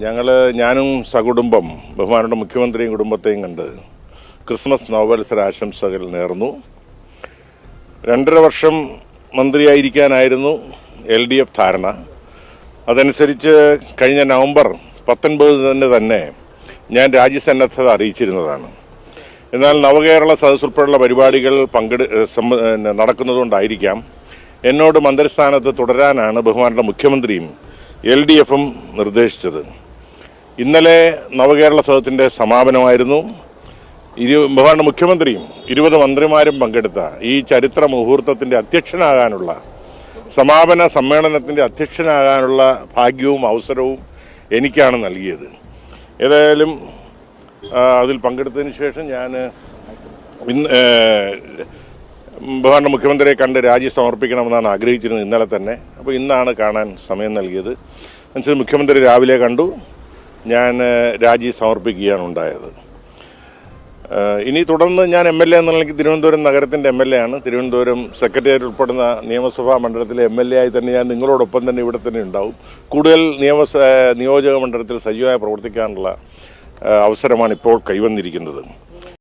ഞങ്ങൾ ഞാനും സകുടുംബം ബഹുമാനുടെ മുഖ്യമന്ത്രിയും കുടുംബത്തെയും കണ്ട് ക്രിസ്മസ് നവവത്സര ആശംസകൾ നേർന്നു. രണ്ടര വർഷം മന്ത്രിയായിരിക്കാനായിരുന്നു എൽ ഡി എഫ് ധാരണ. അതനുസരിച്ച് കഴിഞ്ഞ നവംബർ പത്തൊൻപതിന് തന്നെ ഞാൻ രാജ്യസന്നദ്ധത അറിയിച്ചിരുന്നതാണ്. എന്നാൽ നവകേരള സദസ് ഉൾപ്പെടെയുള്ള പരിപാടികൾ പങ്കെടു നടക്കുന്നതുകൊണ്ടായിരിക്കാം. എന്നോട് മന്ത്രിസ്ഥാനത്ത് തുടരാനാണ് ബഹുമാനുടെ മുഖ്യമന്ത്രിയും എൽ ഡി എഫും നിർദ്ദേശിച്ചത്. ഇന്നലെ നവകേരള സദത്തിന്റെ സമാപനമായിരുന്നു. ഇരു ബഹുമാനയുടെ മുഖ്യമന്ത്രിയും ഇരുപത് മന്ത്രിമാരും പങ്കെടുത്ത ഈ ചരിത്ര മുഹൂർത്തത്തിന്റെ അധ്യക്ഷനാകാനുള്ള സമാപന സമ്മേളനത്തിന്റെ അധ്യക്ഷനാകാനുള്ള ഭാഗ്യവും അവസരവും എനിക്കാണ് നൽകിയത്. ഏതായാലും അതിൽ പങ്കെടുത്തതിന് ശേഷം ഞാൻ ഇന്ന് ബഹുമാന മുഖ്യമന്ത്രിയെ കണ്ട് രാജി സമർപ്പിക്കണമെന്നാണ് ആഗ്രഹിച്ചിരുന്നത് ഇന്നലെ തന്നെ. അപ്പോൾ ഇന്നാണ് കാണാൻ സമയം നൽകിയത്. അനുസരിച്ച് മുഖ്യമന്ത്രി രാവിലെ കണ്ടു. ഞാൻ രാജി സമർപ്പിക്കുകയാണ് ഉണ്ടായത്. ഇനി തുടർന്ന് ഞാൻ എം എൽ എ എന്നുള്ള തിരുവനന്തപുരം നഗരത്തിന്റെ എം എൽ എ ആണ്. തിരുവനന്തപുരം സെക്രട്ടേറിയറ്റ് ഉൾപ്പെടുന്ന നിയമസഭാ മണ്ഡലത്തിലെ എം എൽ എ ആയി തന്നെ ഞാൻ നിങ്ങളോടൊപ്പം തന്നെ ഇവിടെ തന്നെ ഉണ്ടാവും. കൂടുതൽ നിയമസ നിയോജക മണ്ഡലത്തിൽ സജീവമായി പ്രവർത്തിക്കാനുള്ള അവസരമാണ് ഇപ്പോൾ കൈവന്നിരിക്കുന്നത്.